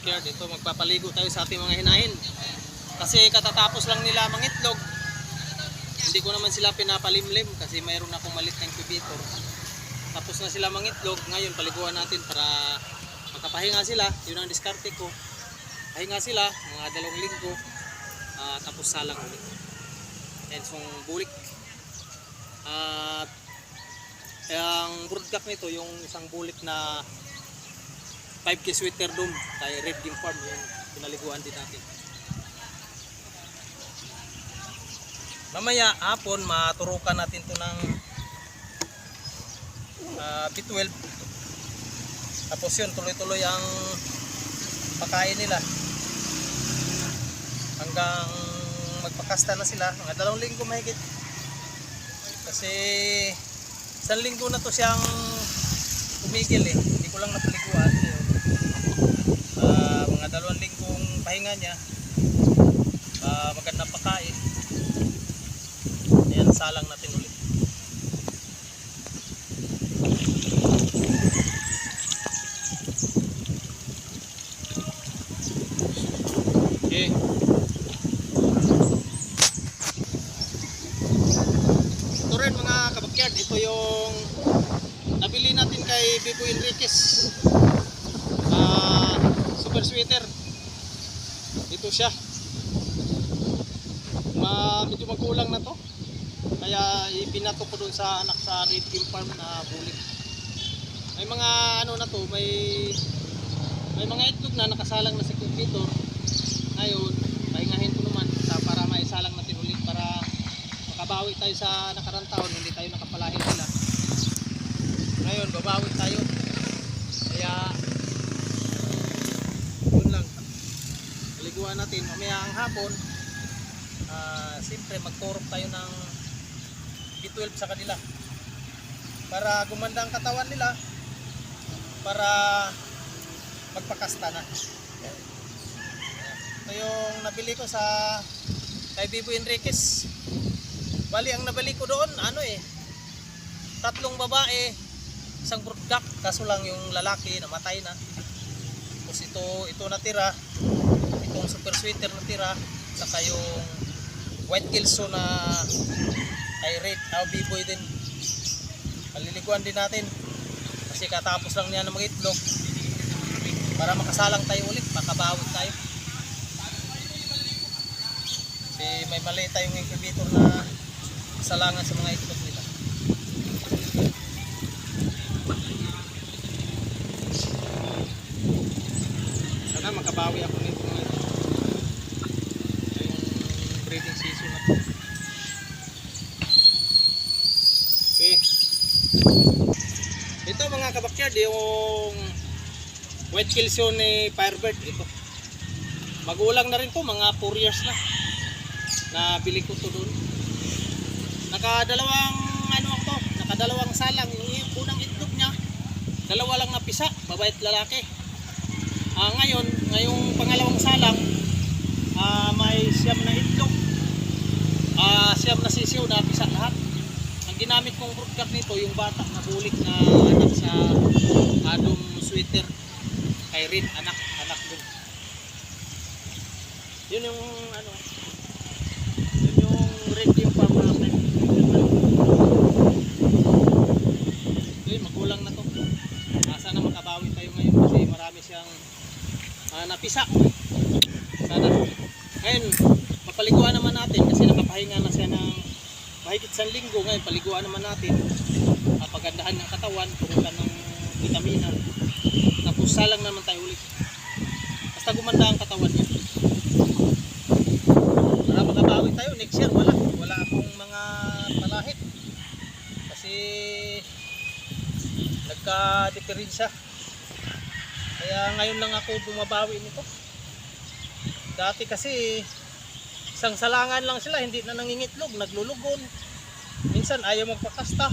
kabakyard, ito magpapaligo tayo sa ating mga hinahin. Kasi katatapos lang nila mangitlog. Hindi ko naman sila pinapalimlim kasi mayroon akong malit na incubator. Tapos na sila mangitlog, ngayon paliguan natin para makapahinga sila. Yun ang diskarte ko. Pahinga sila, mga dalawang linggo. ah, tapos salang ulit. Yan yung bulik. At ang broodcock nito, yung isang bulik na 5K sweater dome kay Red Game Farm yung pinaliguan din natin. Mamaya hapon maturukan natin to ng ah, B12 tapos yun tuloy-tuloy ang pakain nila. Hanggang magpakasta na sila mga dalawang linggo mahigit. Kasi isang linggo na to siyang tumigil eh. Hindi ko lang napaliguan dalawang linggong pahinga niya. Ah, magandang pakain ayan salang natin ulit. Okay. Ito rin mga kabakyard ito yung nabili natin kay Bibo Enriquez super sweater. Ito siya. Ma medyo magulang na to. Kaya ibinato ko doon sa anak sa Red Team Farm na bulik. May mga ano na to, may may mga itlog na nakasalang na sa computer. Ngayon, pahingahin ko naman para maisalang natin ulit para makabawi tayo sa nakarang taon, hindi tayo nakapalahin sila. Ngayon, babawi tayo. Kaya yun lang paliguan natin. Mamaya ang hapon ah siyempre magturok tayo ng B12 sa kanila. Para gumanda ang katawan nila para magpakasta na. Ito yung nabili ko sa kay Bibo Enriquez. Bali ang nabili ko doon ano eh tatlong babae isang broodcock kaso lang yung lalaki namatay na. Tapos ito, ito natira, itong super sweater natira, saka yung white kelso na ay red, ah, biboy din. Paliliguan din natin. Kasi katapos lang niya na mag-itlog. Para makasalang tayo ulit, makabawi tayo. Kasi may mali tayong incubator na salangan sa mga itlog nila. Sana makabawi ako nito ngayon. Yung na to. Okay. Ito mga kabakyard, yung white kilson ni Firebird. Ito. Magulang na rin to, mga 4 years na. Nabili ko to doon. Nakadalawang ano ako, nakadalawang salang. Yung unang itlog niya, dalawa lang napisa, babae at lalaki. Ah, ngayon, ngayong pangalawang salang, ah, may siyam na itlog. Ah, siyam na sisiw na pisa lahat. Ang ginamit kong broodcock nito, yung bata na bulik na anak sa adong sweater. Kay Rin, anak, anak dun. Yun yung ano, yun yung red team farm natin. Yun, magulang na to. Ah, sana makabawi tayo ngayon kasi marami siyang ah, napisa. Sana. Ngayon, papaliguan naman natin kasi nakapahinga na siya ng mahigit sa linggo. Ngayon, paliguan naman natin. Uh, pagandahan ng katawan, purutan ng vitamina. Tapos salang naman tayo ulit. Basta gumanda ang katawan niya. Para makabawi tayo next year, wala. Wala akong mga palahit. Kasi nagka-diferensya. Kaya ngayon lang ako bumabawi nito. Dati kasi isang salangan lang sila, hindi na nangingitlog, naglulugon. Minsan ayaw magpakasta.